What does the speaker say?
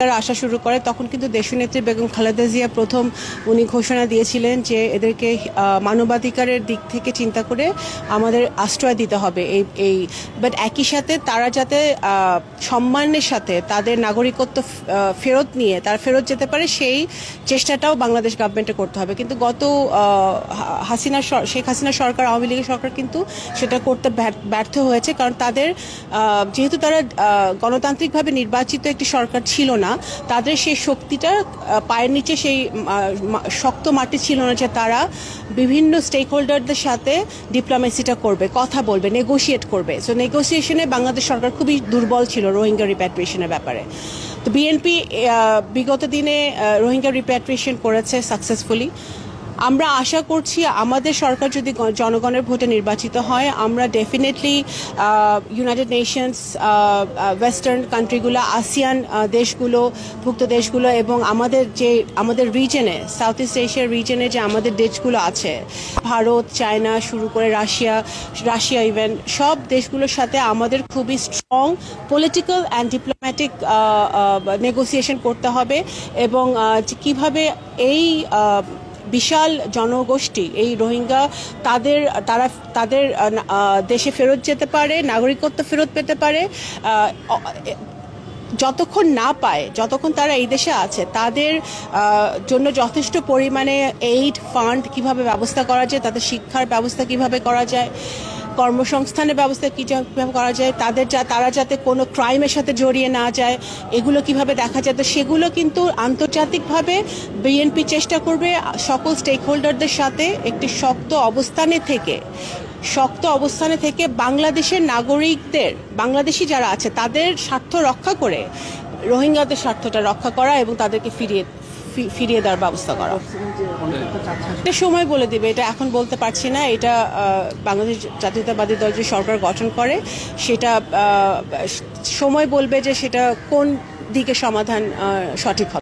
আসা শুরু করে, তখন কিন্তু দেশনেত্রী বেগম খালেদা জিয়া প্রথম উনি ঘোষণা দিয়েছিলেন যে এদেরকে মানবাধিকারের দিক থেকে চিন্তা করে আমাদের আশ্রয় দিতে হবে এই এই। বাট একই সাথে তারা যাতে সম্মানের সাথে তাদের নাগরিকত্ব ফেরত নিয়ে, তারা ফেরত যেতে পারে সেই চেষ্টাটাও বাংলাদেশ গভর্নমেন্টে করতে হবে। কিন্তু গত হাসিনা শেখ হাসিনা সরকার, আওয়ামী লীগের সরকার কিন্তু সেটা করতে ব্যর্থ হয়েছে। কারণ তাদের যেহেতু তারা গণতান্ত্রিকভাবে নির্বাচিত একটি সরকার ছিল না তাদের সেই শক্তিটা পায়ের নিচে সেই শক্ত মাটি ছিল না যে তারা বিভিন্ন স্টেক হোল্ডারদের সাথে ডিপ্লোমেসিটা করবে, কথা বলবে নেগোসিয়েট করবে। সো নেগোসিয়েশনে বাংলাদেশ সরকার খুবই দুর্বল ছিল রোহিঙ্গা রিপ্যাট্রিয়েশনের ব্যাপারে। তো বিএনপি বিগত দিনে রোহিঙ্গা রিপ্যাট্রিয়েশন করেছে সাকসেসফুলি আমরা আশা করছি আমাদের সরকার যদি জনগণের ভোটে নির্বাচিত হয়, আমরা ডেফিনেটলি ইউনাইটেড নেশনস ওয়েস্টার্ন কান্ট্রিগুলো আসিয়ান দেশগুলো, ভুক্ত দেশগুলো এবং আমাদের যে, আমাদের রিজনে সাউথ ইস্ট এশিয়ার রিজনে যে আমাদের দেশগুলো আছে, ভারত চায়না শুরু করে রাশিয়া রাশিয়া ইভেন সব দেশগুলোর সাথে আমাদের খুবই strong political and diplomatic negotiation করতে হবে এবং কীভাবে এই বিশাল জনগোষ্ঠী, এই রোহিঙ্গা, তাদের, তারা, তাদের দেশে ফেরত যেতে পারে, নাগরিকত্ব ফেরত পেতে পারে যতক্ষণ না পায়, যতক্ষণ তারা এই দেশে আছে, তাদের জন্য যথেষ্ট পরিমাণে এইড ফান্ড কীভাবে ব্যবস্থা করা যায়, তাদের শিক্ষার ব্যবস্থা কীভাবে করা যায় কর্মসংস্থানের ব্যবস্থা কি যা- করা যায়, তাদের যা, তারা যাতে কোনো ক্রাইমের সাথে জড়িয়ে না যায়, এগুলো কীভাবে দেখা যায়? তো সেগুলো কিন্তু আন্তর্জাতিকভাবে বিএনপি চেষ্টা করবে সকল স্টেক হোল্ডারদের সাথে একটি শক্ত অবস্থানে থেকে, শক্ত অবস্থানে থেকে বাংলাদেশের নাগরিকদের, বাংলাদেশি যারা আছে, তাদের স্বার্থ রক্ষা করে, রোহিঙ্গাদের স্বার্থটা রক্ষা করা এবং তাদেরকে ফিরিয়ে ফিরিয়ে দেওয়ার ব্যবস্থা করা। এটা সময় বলে দিবে, এটা এখন বলতে পারছি না, এটা বাংলাদেশ জাতীয়তাবাদী দল যে সরকার গঠন করে, সেটা সময় বলবে যে সেটা কোন দিকে সমাধান সঠিক হবে।